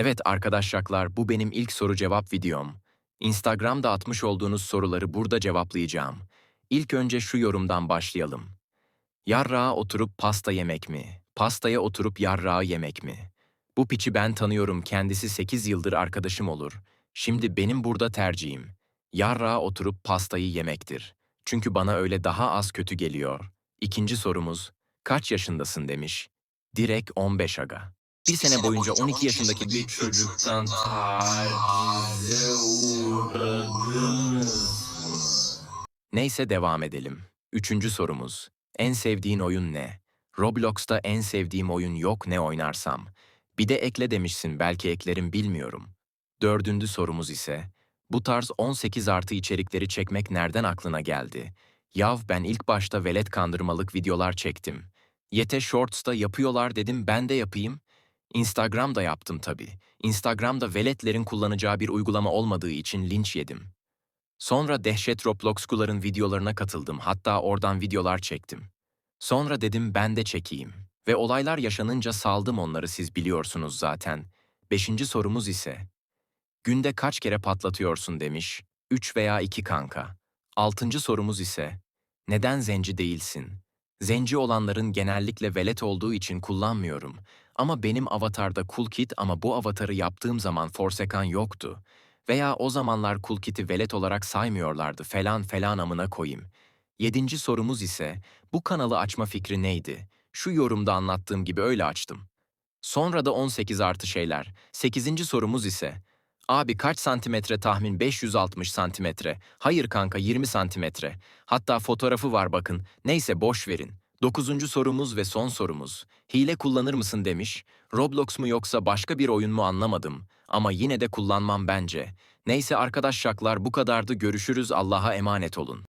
Evet arkadaşlar bu benim ilk soru cevap videom. Instagram'da atmış olduğunuz soruları burada cevaplayacağım. İlk önce şu yorumdan başlayalım. Yarrağa oturup pasta yemek mi? Pastaya oturup yarrağı yemek mi? Bu piçi ben tanıyorum kendisi 8 yıldır arkadaşım olur. Şimdi benim burada tercihim. Yarrağa oturup pastayı yemektir. Çünkü bana öyle daha az kötü geliyor. İkinci sorumuz, kaç yaşındasın demiş. Direkt 15 aga. Bir sene boyunca 12 yaşındaki bir çocuktan tacize. Neyse devam edelim. Üçüncü sorumuz. En sevdiğin oyun ne? Roblox'ta en sevdiğim oyun yok ne oynarsam. Bir de ekle demişsin belki eklerim bilmiyorum. Dördüncü sorumuz ise, bu tarz 18 artı içerikleri çekmek nereden aklına geldi? Yav ben ilk başta velet kandırmalık videolar çektim. Yete Shorts'ta yapıyorlar dedim ben de yapayım. Instagram'da yaptım tabii. Instagram'da veletlerin kullanacağı bir uygulama olmadığı için linç yedim. Sonra dehşet Roblox'kuların videolarına katıldım hatta oradan videolar çektim. Sonra dedim ben de çekeyim. Ve olaylar yaşanınca saldım onları siz biliyorsunuz zaten. Beşinci sorumuz ise, günde kaç kere patlatıyorsun demiş, üç veya iki kanka. Altıncı sorumuz ise, neden zenci değilsin? Zenci olanların genellikle velet olduğu için kullanmıyorum. Ama benim avatarda cool kit ama bu avatarı yaptığım zaman forsekan yoktu. Veya o zamanlar cool kit'i velet olarak saymıyorlardı falan falan amına koyayım. Yedinci sorumuz ise, bu kanalı açma fikri neydi? Şu yorumda anlattığım gibi öyle açtım. Sonra da 18 artı şeyler. Sekizinci sorumuz ise, abi kaç santimetre tahmin 560 santimetre. Hayır kanka 20 santimetre. Hatta fotoğrafı var bakın. Neyse boş verin. Dokuzuncu sorumuz ve son sorumuz. Hile kullanır mısın demiş. Roblox mu yoksa başka bir oyun mu anlamadım. Ama yine de kullanmam bence. Neyse arkadaş şaklar bu kadardı görüşürüz Allah'a emanet olun.